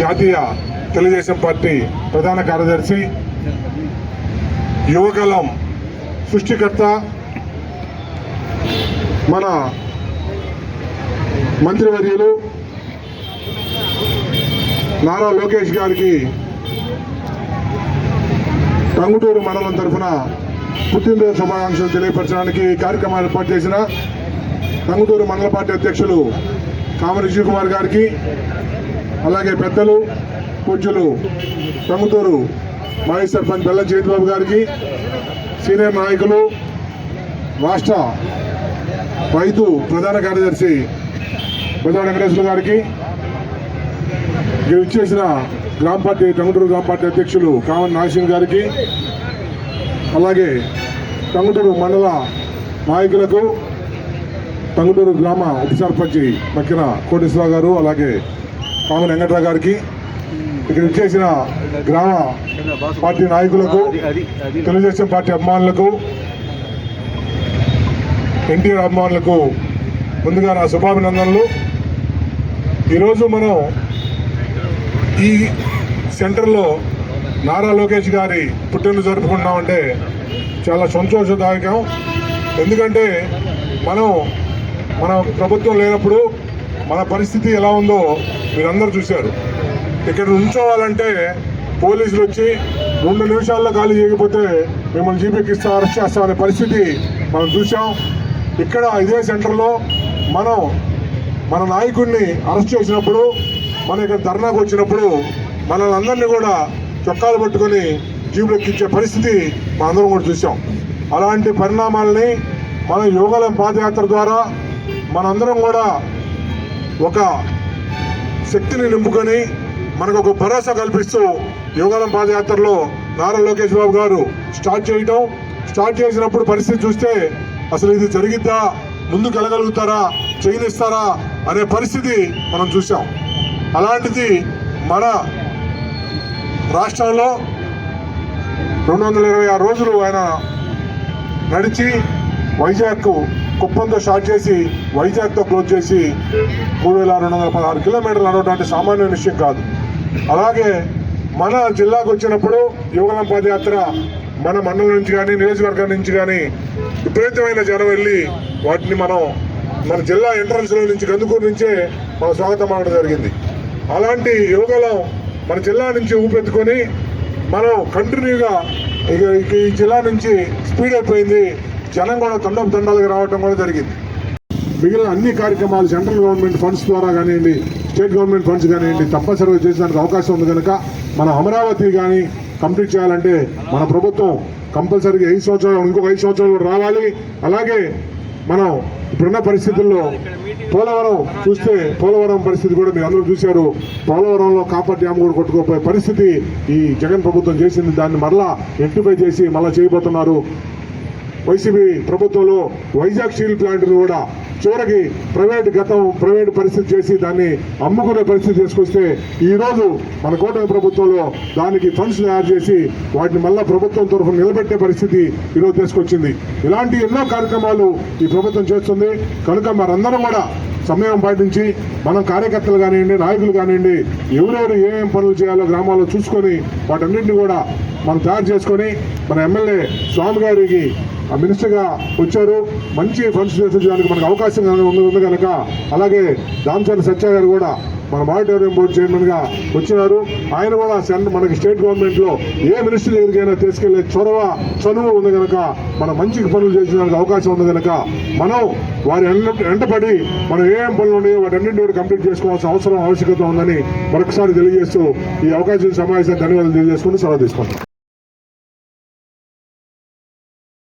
జాతీయ తెలుగుదేశం పార్టీ ప్రధాన కార్యదర్శి యువకలం సృష్టికర్త మన మంత్రివర్యులు నారా లోకేష్ గారికి టంగుటూరు మండలం తరఫున పుట్టినరోజు శుభాకాంక్షలు తెలియపరచడానికి కార్యక్రమాన్ని ఏర్పాటు చేసిన టంగుటూరు మండల పార్టీ అధ్యక్షులు కామరి కుమార్ గారికి అలాగే పెద్దలు పూజ్యులు టంగుటూరు మాజీ సర్పంచ్ బెల్లం చేతిబాబు గారికి సీనియర్ నాయకులు రాష్ట్ర రైతు ప్రధాన కార్యదర్శి బుధవాడ వెంకటేశ్వర గారికి ఇక్కడ ఇచ్చేసిన గ్రామ పార్టీ టంగుటూరు గ్రామ పార్టీ అధ్యక్షులు కామన్ నాగసింగ్ గారికి అలాగే టంగుటూరు మండల నాయకులకు టంగుటూరు గ్రామ ఉప సర్పంచి మక్కిన కోటేశ్వరరావు గారు అలాగే కామన్ వెంకట్రావు గారికి ఇక్కడ ఇచ్చేసిన గ్రామ పార్టీ నాయకులకు తెలుగుదేశం పార్టీ అభిమానులకు ఎన్టీఆర్ అభిమానులకు ముందుగా నా శుభాభినందనలు. ఈరోజు మనం ఈ సెంటర్లో నారా లోకేష్ గారి పుట్టినరోజు జరుపుకుంటున్నామంటే చాలా సంతోషదాయకం. ఎందుకంటే మనం మన ప్రభుత్వం లేనప్పుడు మన పరిస్థితి ఎలా ఉందో మీరందరూ చూశారు. ఇక్కడ ఉంచోవాలంటే పోలీసులు వచ్చి రెండు నిమిషాల్లో ఖాళీ చేయకపోతే మిమ్మల్ని జీపీకి ఇస్తాం అరెస్ట్ చేస్తాం అనే పరిస్థితి మనం చూసాం ఇక్కడ ఇదే సెంటర్లో మనం మన నాయకుడిని అరెస్ట్ చేసినప్పుడు మన ఇక్కడ ధర్నాకు వచ్చినప్పుడు మనల్ని అందరినీ కూడా చొక్కాలు పట్టుకొని జీబులు ఇచ్చే పరిస్థితి మనందరం కూడా చూసాం అలాంటి పరిణామాలని మన యోగాలం పాదయాత్ర ద్వారా మనందరం కూడా ఒక శక్తిని నింపుకొని మనకు ఒక భరోసా కల్పిస్తూ యోగాలం పాదయాత్రలో నారా లోకేష్ బాబు గారు స్టార్ట్ చేయటం. స్టార్ట్ చేసినప్పుడు పరిస్థితి చూస్తే అసలు ఇది జరిగిద్దా? ముందుకు వెళ్ళగలుగుతారా చేయనిస్తారా? అనే పరిస్థితి మనం చూసాం అలాంటిది మన రాష్ట్రంలో రెండు వందల ఇరవై ఆరు రోజులు ఆయన నడిచి వైజాగ్ కుప్పంతో స్టార్ట్ చేసి వైజాగ్తో క్లోజ్ చేసి మూడు వేల రెండు వందల పదహారు కిలోమీటర్లు నడవడం సామాన్య విషయం కాదు. అలాగే మన జిల్లాకు వచ్చినప్పుడు యువగలం పాదయాత్ర మన మండలం నుంచి కానీ నియోజకవర్గం నుంచి కానీ విపరీతమైన జనం వెళ్ళి వాటిని మనం మన జిల్లా ఎంట్రన్స్లో నుంచి గందుకూరు నుంచే మన స్వాగతం అనడం జరిగింది. అలాంటి యువగలం మన జిల్లా నుంచి ఊపెత్తుకొని మనం కంటిన్యూగా ఇక ఈ జిల్లా నుంచి స్పీడ్ అయిపోయింది. జనం కూడా తండం తండాలుగా రావడం కూడా జరిగింది. మిగిలిన అన్ని కార్యక్రమాలు సెంట్రల్ గవర్నమెంట్ ఫండ్స్ ద్వారా కానివ్వండి స్టేట్ గవర్నమెంట్ ఫండ్స్ కానివ్వండి తప్పనిసరిగా చేసేందుకు అవకాశం ఉంది కనుక మన అమరావతి కానీ కంప్లీట్ చేయాలంటే మన ప్రభుత్వం కంపల్సరీగా ఐదు సంవత్సరాలు ఇంకొక ఐదు సంవత్సరాలు కూడా రావాలి. అలాగే మనం ఇప్పుడున్న పరిస్థితుల్లో పోలవరం చూస్తే పోలవరం పరిస్థితి కూడా మీరు అందరూ చూశారు. పోలవరంలో కాపర్ డ్యామ్ కూడా కొట్టుకోపోయే పరిస్థితి ఈ జగన్ ప్రభుత్వం చేసింది. దాన్ని మరలా రెక్టిఫై చేసి మళ్ళీ చేయబోతున్నారు. వైసీపీ ప్రభుత్వంలో వైజాగ్ స్టీల్ ప్లాంట్ను కూడా చివరికి ప్రైవేట్ గతం ప్రైవేట్ పరిస్థితి చేసి దాన్ని అమ్ముకునే పరిస్థితి తీసుకొస్తే ఈరోజు మన కూటమి ప్రభుత్వంలో దానికి ఫండ్స్ తయారు చేసి వాటిని మళ్ళా ప్రభుత్వం తరఫున నిలబెట్టే పరిస్థితి ఈరోజు తీసుకొచ్చింది. ఇలాంటి ఎన్నో కార్యక్రమాలు ఈ ప్రభుత్వం చేస్తుంది. కనుక మనందరం కూడా సమయం పాటించి మనం కార్యకర్తలు కానివ్వండి నాయకులు కానివ్వండి ఎవరెవరు ఏమేం పనులు చేయాలో గ్రామాల్లో చూసుకొని వాటన్నింటినీ కూడా మనం తయారు చేసుకొని మన ఎమ్మెల్యే స్వామి గారికి మినిస్టర్గా వచ్చారు. మంచి ఫండ్స్ చేసేదానికి మనకు అవకాశం ఉంది కనుక. అలాగే దామచంద్ర సత్య గారు కూడా మన మానిటరింగ్ బోర్డు చైర్మన్గా వచ్చినారు. ఆయన కూడా సెంటర్ మనకి స్టేట్ గవర్నమెంట్లో ఏ మినిస్టర్ దగ్గరికైనా తీసుకెళ్ళే చొరవ చనువు ఉంది కనుక మన మంచి పనులు చేసేదానికి అవకాశం ఉంది కనుక మనం వారి ఎంట వెంటపడి మనం ఏం పనులు ఉన్నాయో వాటన్నింటినీ కూడా కంప్లీట్ చేసుకోవాల్సిన అవసరం ఆవశ్యకత ఉందని మరొకసారి తెలియజేస్తూ ఈ అవకాశం సమావేశాన్ని ధన్యవాదాలు తెలియజేసుకుని సెలవు తీసుకుంటాం